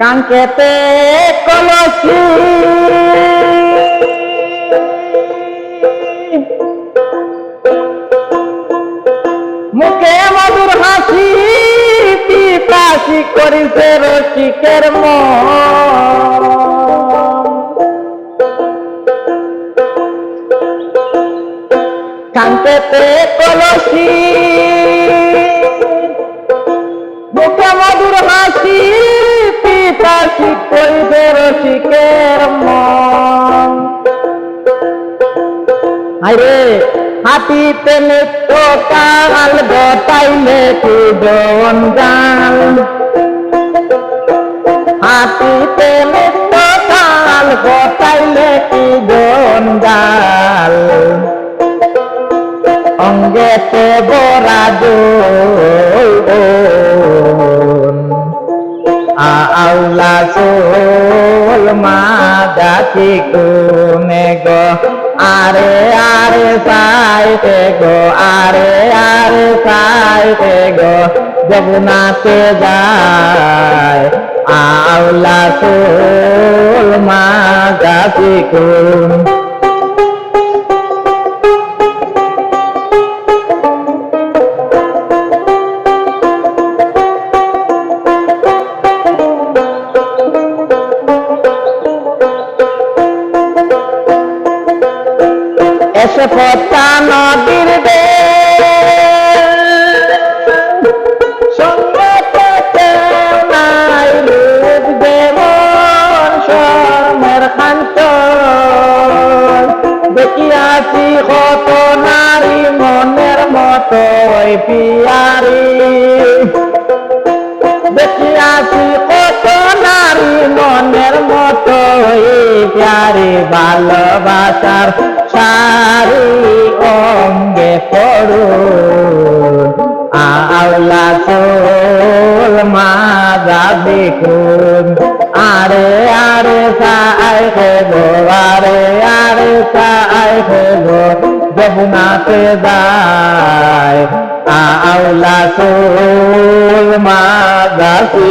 কাঙ্কেতে কলসি। মুখে মধুর হাসি পিপাসি করিছে রসিকের মন। কাঙ্কেতে কলসি মুখে মধুর আরে হাতিতে নিত্য কাল গটাইলে কি জন গাল হাতিতে নিত্য কাল গটাইলে কি জন গাল অঙ্গেতে বরা আউলা সোল মা ডাকি কোনে গো। আরে আরে সাইতে গো, আরে আরে সাইতে গো যমুনাতে যায় আউলা তোল মা গাছি কোন এসে পচা নদীর খান্ত। দেখিয়াছি কত নারী মনের মতো পিয়ারি। ভালোবাসার সারি অঙ্গে পড়ু। আওলা চোল মা যাবে কোন আরে আরে, সাই গো আরে আরে, সাই গো যমুনাতে যায়। আওলা চোল মা যাবে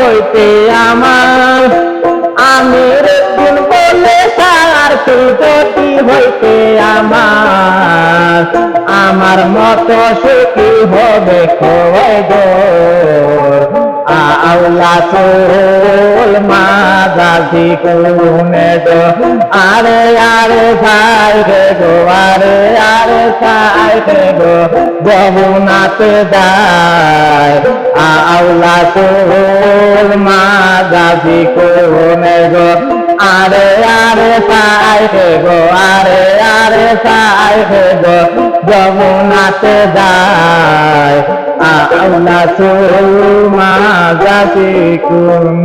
হইতে আমার। আমি উদ্দিন বলে সার কি হইতে আমার। আমার মতো সুখী হবে খোয় গো আউলা চোল মা দাদি কোনে গো আরে আরে ভাই রে গো আরে আরে সাই রে গো যমুনাতে যায় আউলা চোল মা দাদি কোনে গো আরে আরে সাই রে গো, আরে আরে সাই রে গো, যমুনাতে যায়। আউলা চোল মা দাদি কোন